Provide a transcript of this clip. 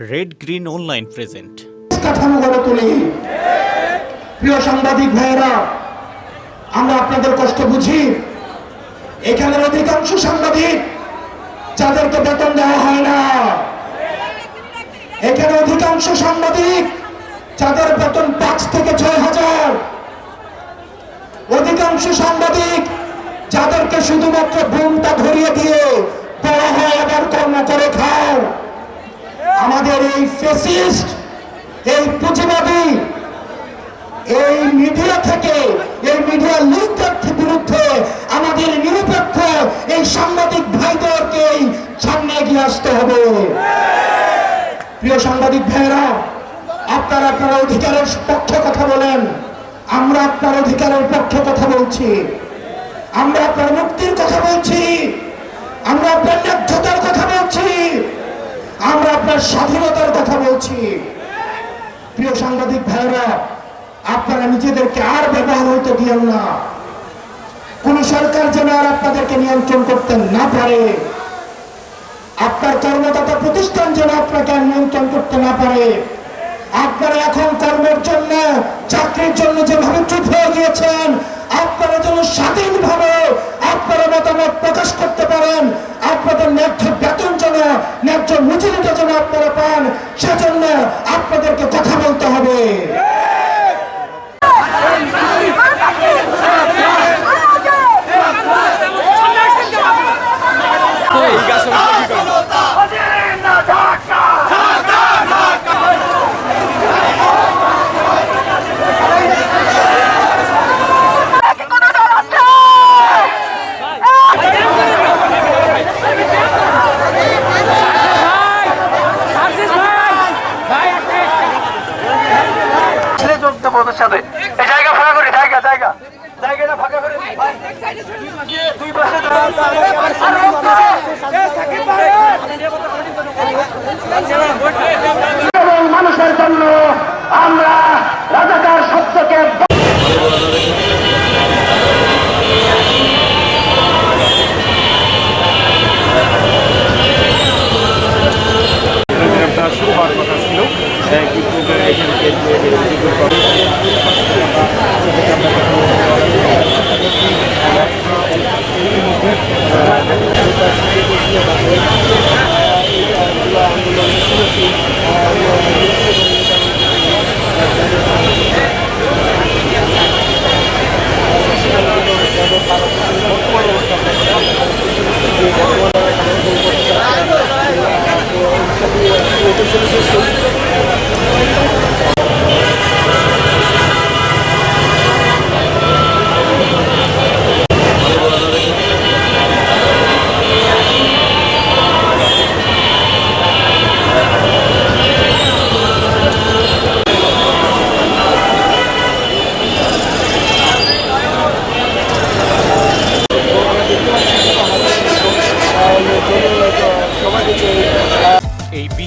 Red green online present কাঠামো তুলি। প্রিয় সাংবাদিক ভাইয়েরা, আমরা আপনাদের কষ্ট বুঝি। এখানের অধিকাংশ সাংবাদিক যাদেরকে বেতন দেওয়া হয় না। এখানে অধিকাংশ সাংবাদিক যাদের বেতন পাঁচ থেকে ছয় হাজার। অধিকাংশ সাংবাদিক যাদেরকে শুধুমাত্র বুমটা ধরিয়ে দিয়ে বলা হয় আবার কর্ম করে খাও আমাদের এই ফেসিস্ট এই পুঁজিবাদী, এই মিডিয়া থেকে, এই মিডিয়া লিগদের বিরুদ্ধে আমাদের নিরপেক্ষ এই সাংবাদিক ভাইদেরকেই সামনে এগিয়ে আসতে হবে। প্রিয় সাংবাদিক ভাইরা আপনারা আপনার অধিকারের পক্ষে কথা বলেন, আমরা আপনার অধিকারের পক্ষে কথা বলছি। আমরা আপনার মুক্তির কথা বলছি, আমরা আপনার ন্যায্যতার কথা বলছি, আমরা আপনার স্বাধীনতার কথা প্রিয় সাংবাদিক ভাইরা আপনারা নিজেদেরকে আর ব্যবহার হইতে দিয়েন না। কোন সরকার যেন আর আপনাদেরকে নিয়ন্ত্রণ করতে না পারে। আপনার কর্মদাতা প্রতিষ্ঠান যেন আপনাকে আর নিয়ন্ত্রণ করতে না পারে। আপনারা এখন কর্মের জন্য, চাকরির জন্য যেভাবে চুপ হয়ে গিয়েছেন, আপনারা যেন স্বাধীনভাবে আপনারা মতামত প্রকাশ করতে পারেন, আপনাদের ন্যায্য ন্যায্য মজুরিটা যেন আপনারা পান সেজন্য আপনাদেরকে কথা বলতে হবে। সাথে জায়গা ফাঁকা করে জায়গা জায়গা জায়গাটা ফাঁকা করে দুই পাশে এই